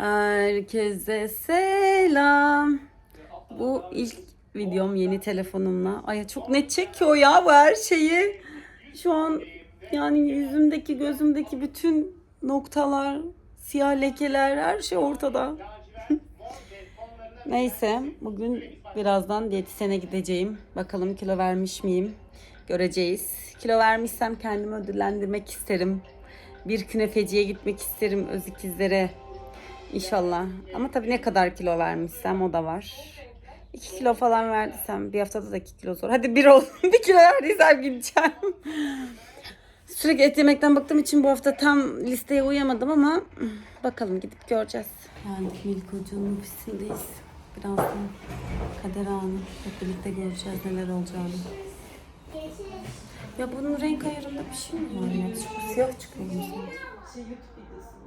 Herkese selam. Bu ilk videom yeni telefonumla. Ay çok net çekiyor ya bu her şeyi. Şu an yani yüzümdeki gözümdeki bütün noktalar, siyah lekeler her şey ortada. Neyse bugün birazdan diyetisyene gideceğim. Bakalım kilo vermiş miyim? Göreceğiz. Kilo vermişsem kendimi ödüllendirmek isterim. Bir künefeciye gitmek isterim öz ikizlere. İnşallah. Ama tabii ne kadar kilo vermişsem o da var. 2 kilo falan verdiysem bir haftada da 2 kilo zor. Hadi bir ol. bir kilo verdiysem gideceğim. Sürekli et yemekten baktığım için bu hafta tam listeye uyamadım ama bakalım gidip göreceğiz. Geldik Melik Hoca'nın ofisindeyiz. Birazdan Kader Hanım hep birlikte göreceğiz neler olacağını. Ya bunun renk ayarında bir şey mi var ya? Çok siyah çıkıyor.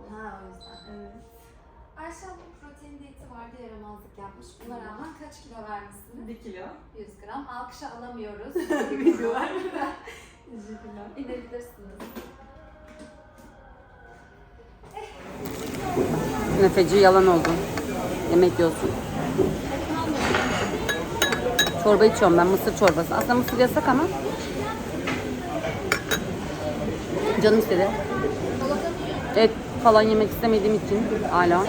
Ha o yüzden evet. Ayşe abla protein diyeti vardı yaramazlık yapmış. Buna rağmen kaç kilo vermişsiniz? 1 kilo. 100 gram. Alkışa alamıyoruz. Video var. Teşekkürler. İnebilirsiniz. Künefeci yalan oldu. Yemek yiyorsun. Çorba içiyorum ben mısır çorbası. Aslında mısır yasak ama. Canım istedi. Et falan yemek istemediğim için hala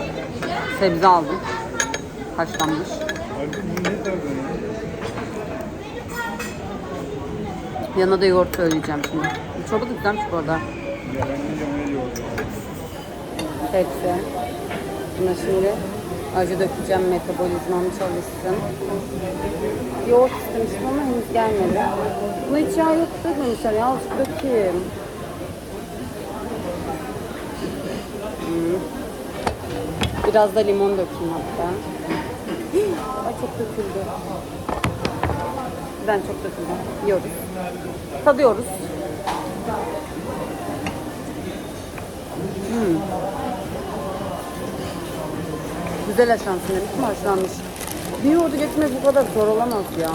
sebze aldım. Haşlanmış. Yanına da yoğurt söyleyeceğim şimdi. Bu çorba da güzelmiş bu arada. Hepsi. Buna şimdi acı dökeceğim metabolizmam çalışsın. Yoğurt istemiştim ama henüz gelmedi. Buna hiç yağ yok dememişler ya dökeyim. Biraz da limon dökeyim hatta. Ay çok döküldü. Ben çok döküldü. Yiyoruz. Tadıyoruz. Güzel haşlansın demiş mi haşlanmış. Bir yoğurdu getirmek bu kadar zor olamaz ya.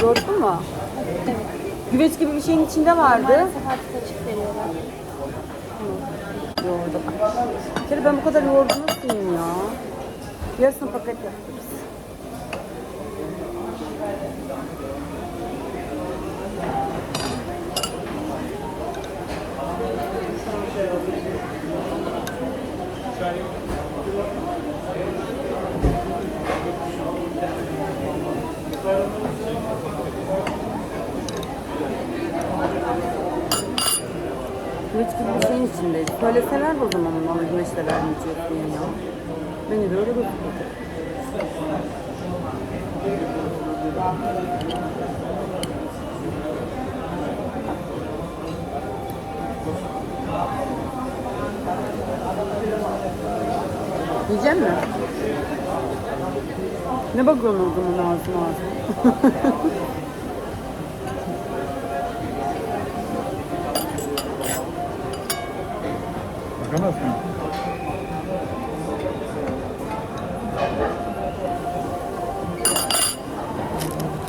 Gördün mü? Güveç gibi bir şeyin içinde vardı. Maalesef artık açık veriyorlar. Yoğurdu. Bir kere ben bu kadar yoğurdu nasıl yiyeyim ya? Yarısını paket. Güveç gibi bir şeyin içindeyiz. Söyleseler o zaman bana güveçle vermeyecek diye ya. Beni de öyle gözüküyor. Yiyecek mi? Ne bakıyorsun o zaman ağzıma ağzıma? Bakamazsın.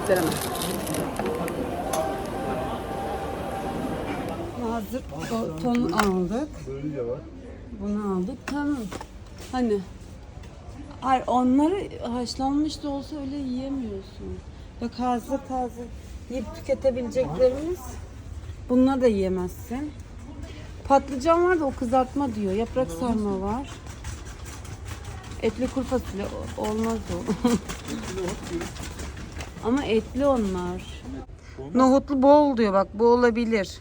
Güzel ama. Ton aldık. Bunu aldık. Tamam. Hani Hayır onları haşlanmış da olsa öyle yiyemiyorsun. Bak hazır taze yiyip tüketebileceklerimiz bunları da yiyemezsin. Patlıcan var da o kızartma diyor. Yaprak sarma var. Etli kuru fasulye o- olmaz o. Ama etli onlar. Nohutlu bol diyor bak bu olabilir.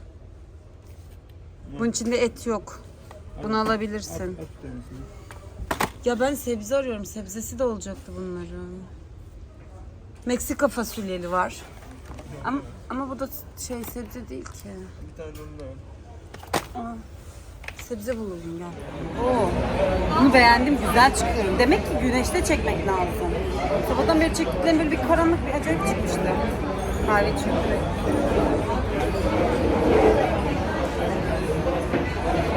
Bunun içinde et yok. Bunu alabilirsin. At tanesini. Ya ben sebze arıyorum. Sebzesi de olacaktı bunların. Meksika fasulyeli var. Ama, ama bu da şey sebze değil ki. Bir tane ondan. Aa, sebze bulalım ya. Oo. Bunu beğendim. Güzel çıkıyor. Demek ki güneşte çekmek lazım. Sabahtan beri çektiklerim böyle bir karanlık bir acayip çıkmıştı. Hali çünkü.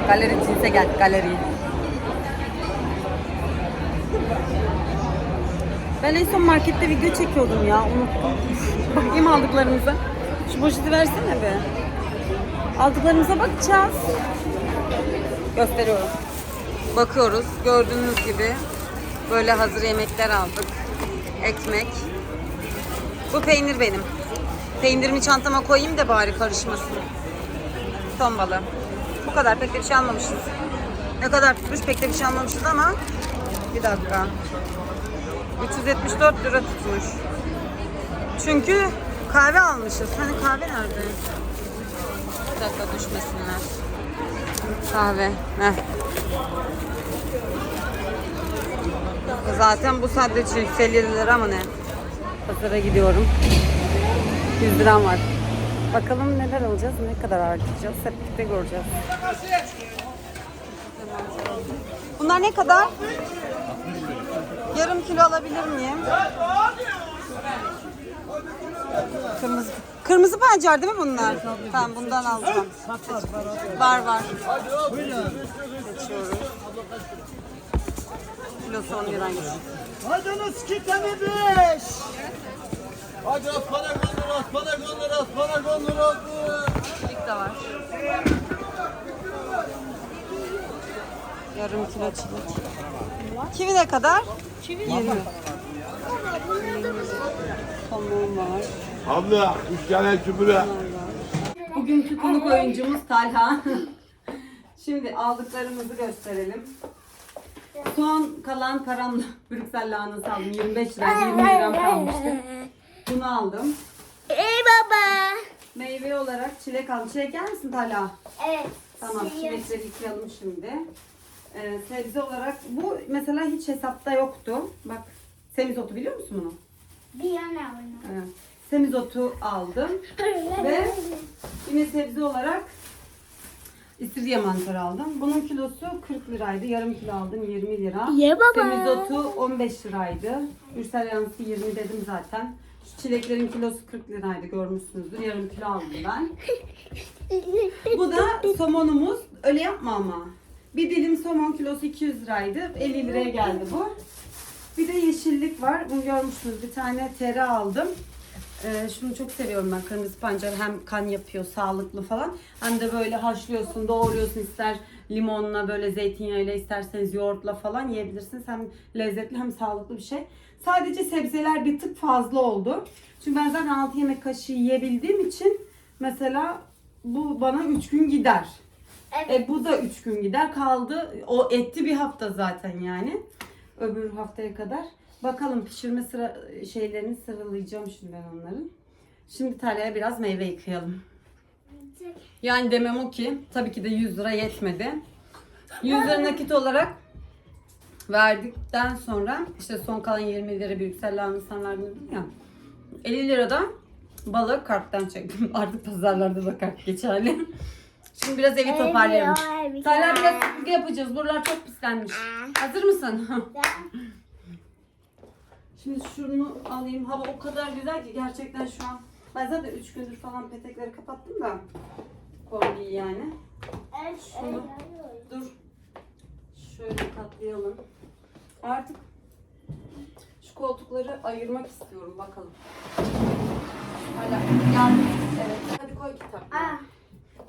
Galeri cinse gel. Galeri. Ben en son markette video çekiyordum ya. Unuttum. Bakayım aldıklarımıza. Şu poşeti versene be. Aldıklarımıza bakacağız. Gösteriyorum. Bakıyoruz. Gördüğünüz gibi böyle hazır yemekler aldık. Ekmek. Bu peynir benim. Peynirimi çantama koyayım da bari karışmasın. Ton balığı. Bu kadar pek de bir şey almamışız. Ne kadar tutmuş pek de bir şey almamışız ama bir dakika. 374 lira tutmuş. Çünkü kahve almışız. Hani kahve nerede? Dakika düşmesinler. Kahve. Heh. Zaten bu sadece 150 lira mı ne? Pazara gidiyorum. 100 liram var. Bakalım neler alacağız, ne kadar harcayacağız. Hep birlikte göreceğiz. Bunlar ne kadar? Yarım kilo alabilir miyim? Kırmızı. Kırmızı pancar değil mi bunlar? Tamam bundan alacağım. Var var. Seçiyoruz. Kilosu 10 liraymış. Hadi iki tane beş. Hadi asparagonlar, asparagonlar, asparagonlar. Çilek de var. Yarım kilo çilek. Kivi ne kadar? Kivi 20. Somon var. Abla, üç tane süpüre. Bugünkü konuk oyuncumuz Talha. Şimdi aldıklarımızı gösterelim. Son kalan paramla Brüksel lahanası aldım. 25 lira, 20 liram kalmıştı. Bunu aldım. Ey baba. Meyve olarak çilek aldım. Çilek yer misin Talha? Evet. Tamam çilekleri yıkayalım şimdi. Ee, sebze olarak bu mesela hiç hesapta yoktu. Bak semizotu biliyor musun bunu? Bir yana bunu. Evet. Semizotu aldım. Ve yine sebze olarak istiridye mantarı aldım. Bunun kilosu 40 liraydı. Yarım kilo aldım 20 lira. Ye baba. Semizotu 15 liraydı. Ürsel yanlısı 20 dedim zaten. Şu çileklerin kilosu 40 liraydı görmüşsünüzdür. Yarım kilo aldım ben. Bu da somonumuz. Öyle yapma ama. Bir dilim somon kilosu 200 liraydı. 50 liraya geldi bu. Bir de yeşillik var. Bunu görmüşsünüz. Bir tane tere aldım. Ee, şunu çok seviyorum ben. Kırmızı pancar hem kan yapıyor, sağlıklı falan. Hem de böyle haşlıyorsun, doğruyorsun. ister limonla böyle zeytinyağıyla isterseniz yoğurtla falan yiyebilirsiniz. Hem lezzetli hem sağlıklı bir şey. Sadece sebzeler bir tık fazla oldu. Çünkü ben zaten 6 yemek kaşığı yiyebildiğim için mesela bu bana 3 gün gider. Evet. E, bu da 3 gün gider. Kaldı. O etti bir hafta zaten yani. Öbür haftaya kadar. Bakalım pişirme sıra şeylerini sıralayacağım şimdi ben onların. Şimdi Talya'ya biraz meyve yıkayalım. Yani demem o ki tabii ki de 100 lira yetmedi. 100 lira nakit olarak verdikten sonra işte son kalan 20 lira büyüksel lahanasından verdim dedim ya. 50 liradan balık karttan çektim. Artık pazarlarda da kart geçerli. Şimdi biraz evi toparlayalım. Talha biraz süpürge yapacağız. Buralar çok pislenmiş. Hazır mısın? Şimdi şunu alayım. Hava o kadar güzel ki gerçekten şu an. Ben zaten 3 gündür falan petekleri kapattım da. Kombiyi yani. Şunu dur. Şöyle katlayalım. Artık şu koltukları ayırmak istiyorum. Bakalım. Hala yardım. Evet. Hadi koy kitapları. Ah.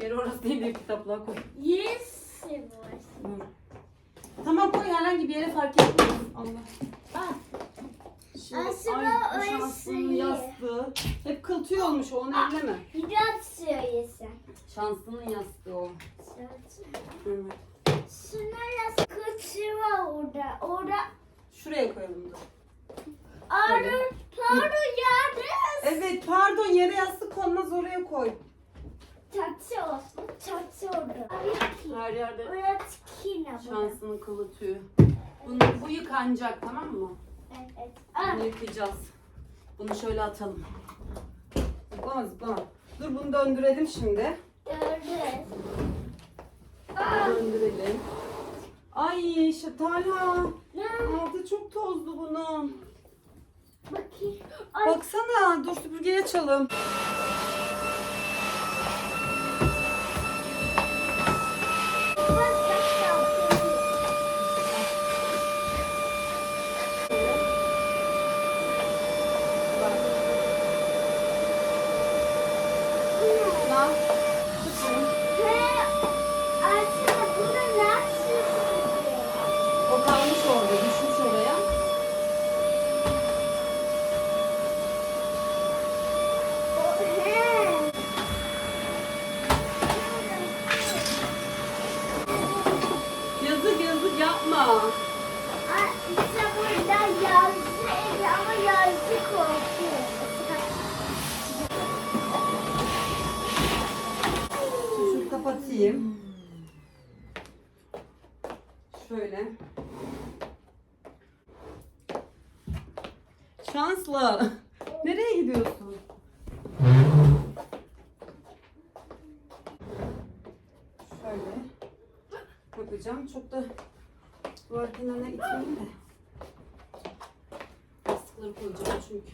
Yeri orası değil diye kitaplığa koy. Yes. Dur. Tamam koy herhangi bir yere fark etmez. Allah. Ah. Aslında ay, bu iyi. yastığı. Hep kıl tüy olmuş o, onu elleme. Biraz söylesen. Şansının yastığı o. Evet. Şunlar kıçı var orada. Orada. Şuraya koyalım dur. Arı, pardon yardım. Evet pardon yere yastık konmaz oraya koy. Çatı olsun. Çatı orada. Her yerde Orası kina burada. şansının kılı tüyü. Bunu, bu yıkanacak tamam mı? Evet. Ah. Bunu yıkayacağız. Bunu şöyle atalım. Zıplama zıplama. Dur bunu döndürelim şimdi. Gördüm. Döndürelim. Ay. Ne? Altı çok tozlu bunun. Bakayım. Ay. Baksana dur süpürgeyi açalım. Bak, bak, Bak. Al. Tut bunu. Ay, işte burada yazı evi ama yazı korkuyor. Kapatayım. Şöyle. Şanslı. Nereye gidiyorsun? Şöyle yapacağım. Çok da duvar kenarına itmeyeyim de. Yastıkları koyacağım çünkü.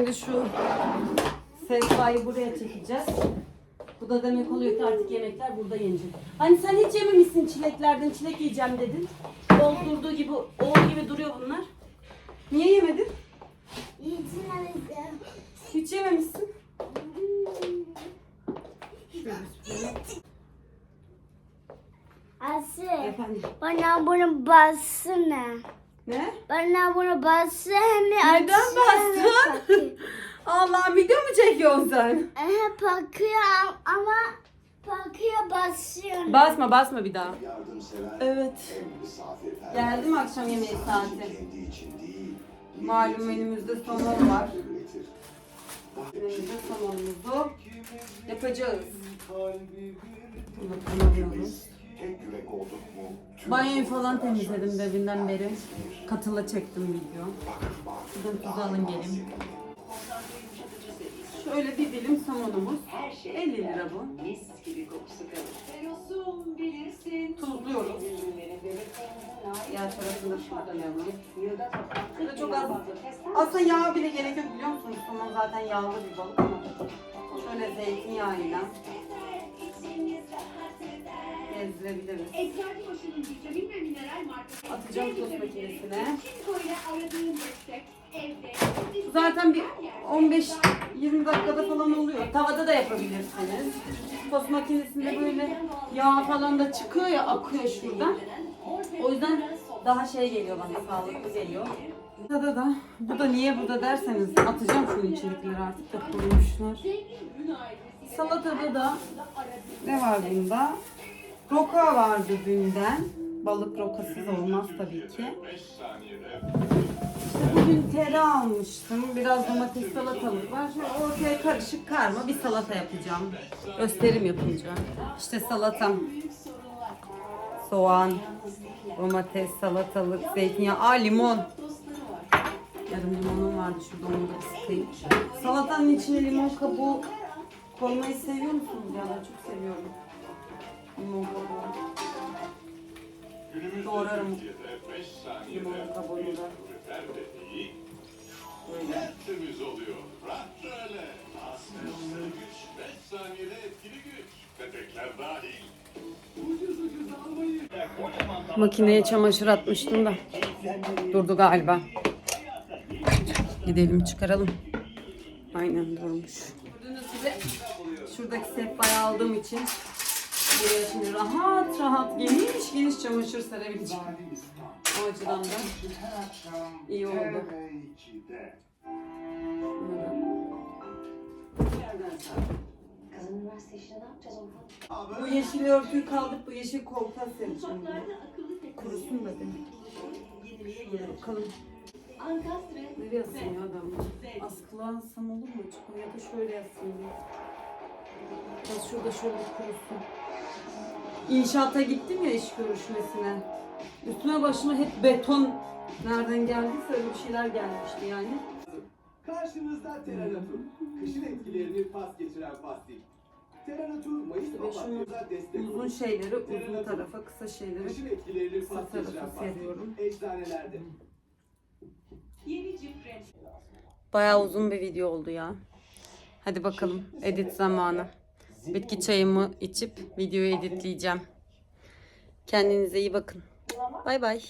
Şimdi şu sehpayı buraya çekeceğiz. Bu da demek oluyor ki artık yemekler burada yenecek. Hani sen hiç yememişsin çileklerden çilek yiyeceğim dedin. Doldurduğu gibi, oğul gibi duruyor bunlar. Niye yemedin? İçine Hiç yememişsin. Aslı, Efendim. bana bunu bassana. Ne? Bana bunu bassana. Neden bastın? Allah'ım video mu çekiyorsun sen? Ehe bakıyor ama bakıyor basıyor. Basma basma bir daha. Yardımsever Evet. hem misafirperver. Geldi mi akşam yemeği saati? Kendi için değil. Malum önümüzde somon var. üretir. Önümüzde somonumuzu yapacağız. Kalbi Bunu kullanıyoruz. tek yürek olduk mu? tüm Banyoyu falan temizledim devinden beri. Katıla çektim video. bakır. Şuradan tuzu alın gelin. Şöyle bir dilim somonumuz. 50 lira bu. Mis gibi kokusu kalır. Bilirsin. Tuzluyoruz. Diğer tarafını da şuradan Yılda toplam Şurada 40 çok az. Aslında yağ bile gerek yok biliyor musunuz? Somon zaten yağlı bir balık ama. Şöyle zeytinyağıyla gezdirebiliriz. Atacağım tost makinesine. Zaten bir 15-20 dakikada falan oluyor. Tavada da yapabilirsiniz. Tost makinesinde böyle yağ falan da çıkıyor ya akıyor şuradan. O yüzden daha şey geliyor bana sağlıklı geliyor. Burada da bu da niye burada derseniz atacağım şunun içindekileri artık da kurumuşlar. Salatada da ne var bunda? Roka vardı dünden. Balık rokasız olmaz tabii ki. Bugün tere almıştım. Biraz domates salatalık var. Şöyle ortaya karışık karma bir salata yapacağım. Gösterim yapınca. İşte salatam. Soğan, domates, salatalık, zeytinyağı, aa limon. Yarım limonum vardı şurada onu da sıkayım. Salatanın içine limon kabuğu koymayı seviyor musunuz ya? Ben çok seviyorum. Limon kabuğu. Doğrarım limon kabuğunu da. Böyle. Temiz oluyor. Rahat böyle. Aslı güç. 5 saniyede etkili güç. Bebekler dahil. Ucuz ucuz almayı. Makineye çamaşır atmıştım da. Durdu galiba. Gidelim çıkaralım. Aynen durmuş. Gibi şuradaki sehpayı aldığım için buraya şimdi rahat rahat geniş geniş çamaşır serebileceğim. O açıdan da iyi oldu. Bu yeşil örtüyü kaldık bu yeşil koltuğa sereceğim. Kurusun da demek. Bakalım. Ankastre. Nereye asayım ya adamı? Askılı alsam olur mu? Çıkın ya da şöyle yapsam ya. Biraz şurada şöyle kurusun. İnşaata gittim ya iş görüşmesine. Üstüme başıma hep beton nereden geldiyse öyle bir şeyler gelmişti yani. Karşınızda Teranatur. Kışın etkilerini pas geçiren pastil. Teranatur Mayıs şunu papatyaza destek Uzun şeyleri uzun tarafa, kısa şeyleri Kışın etkilerini kısa pas geçiren tarafa seriyorum. Eczanelerde. Yeni cip renk. Bayağı uzun bir video oldu ya. Hadi bakalım edit zamanı. Bitki çayımı içip videoyu editleyeceğim. Kendinize iyi bakın. Bay bay.